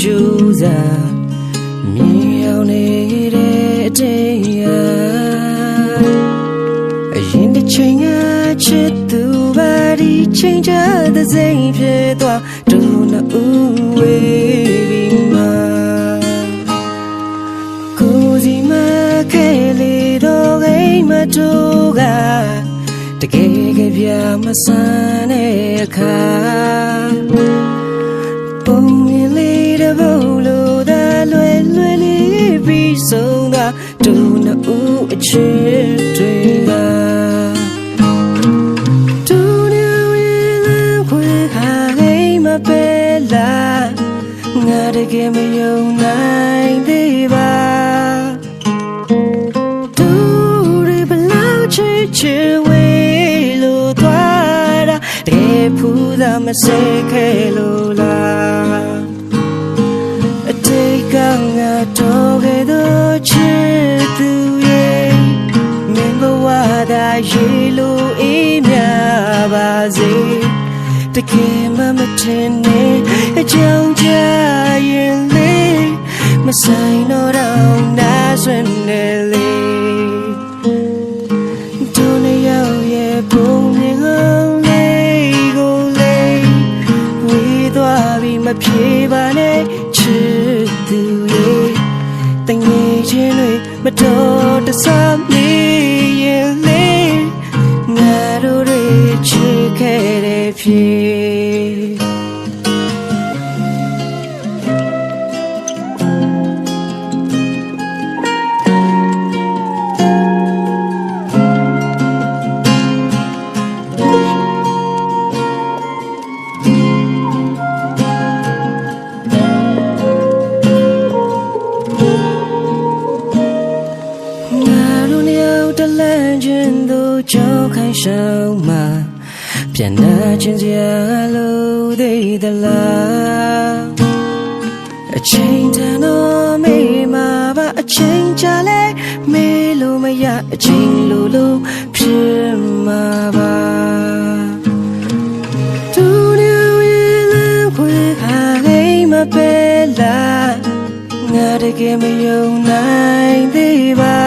ချိန်မိန်လို့အိပ်ဖို့ကြိုးစားမြင်အောင်နေတဲ့အတင်းရအရင်တစ်ချိန်ကချစ်သူပါဒီချိန်ချတဲ့စိတ်ဖြစ်သွားဒုနှစ်ဦးဝေးပြီးမှကိုယ်စီမခဲလေတော့ဂိမ်းမတူကတကယ်ကြပြမဆန်းတဲ့အခါ ချစ်တွေကဒုနှစ်ဦးရဲ့လမ်းခွေဟာအိမ်မပဲလားငါတကယ်မယုံနိုင်သေးပါဒုတွေဘလောက်ချစ်ချစ်ဝေးလို့သွားတာတကယ်ဖူးသာမစဲခဲလို့လားအတိတ်ကငါတော့ခဲ့သောချစ်သူရဲ့မင်းဘဝသာ ရေလိုအေးမြပါစေတကယ်မှမထင်နဲ့အကြောင်းကြရင်လေမဆိုင်တော့တော့နာဆွနေလေဒုနေရောက်ရဲ့ပုံမြင်အောင်လေးကိုလေးဝေးသွားပြီးမပြေပါနဲ့ တဲ့ဖြေငါတို့နှစ်ယောက်တလန့်ချ ပြန်နာချင်းစရာလို့သေးသလားအချိန်တန်တော့မေးမှာပါအချိန်ကြာလဲမေးလို့မရအချိန်လိုလိုဖြစ်မှာပါသူတို့ရဲ့လမ်းခွေဟာအိမ်မပဲလားငါတကယ်မယုံနိုင်သေးပါ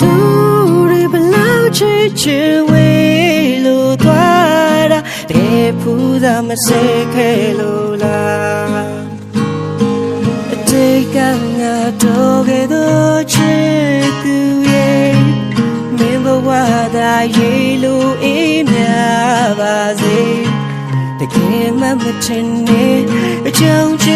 သူတွေဘလောက်ချစ်ချစ် သာမစဲခဲလို့လားအတိတ်ကငါတော့ခဲ့သောချစ်သူရဲ့မင်းဘဝသာရေလို့အေးမြပါစေတကယ်မှမထင်နဲ့အကြောင်းကြ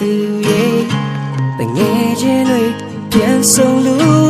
သူရဲ့တငယ်ချင်းတွေပြန်ဆုံး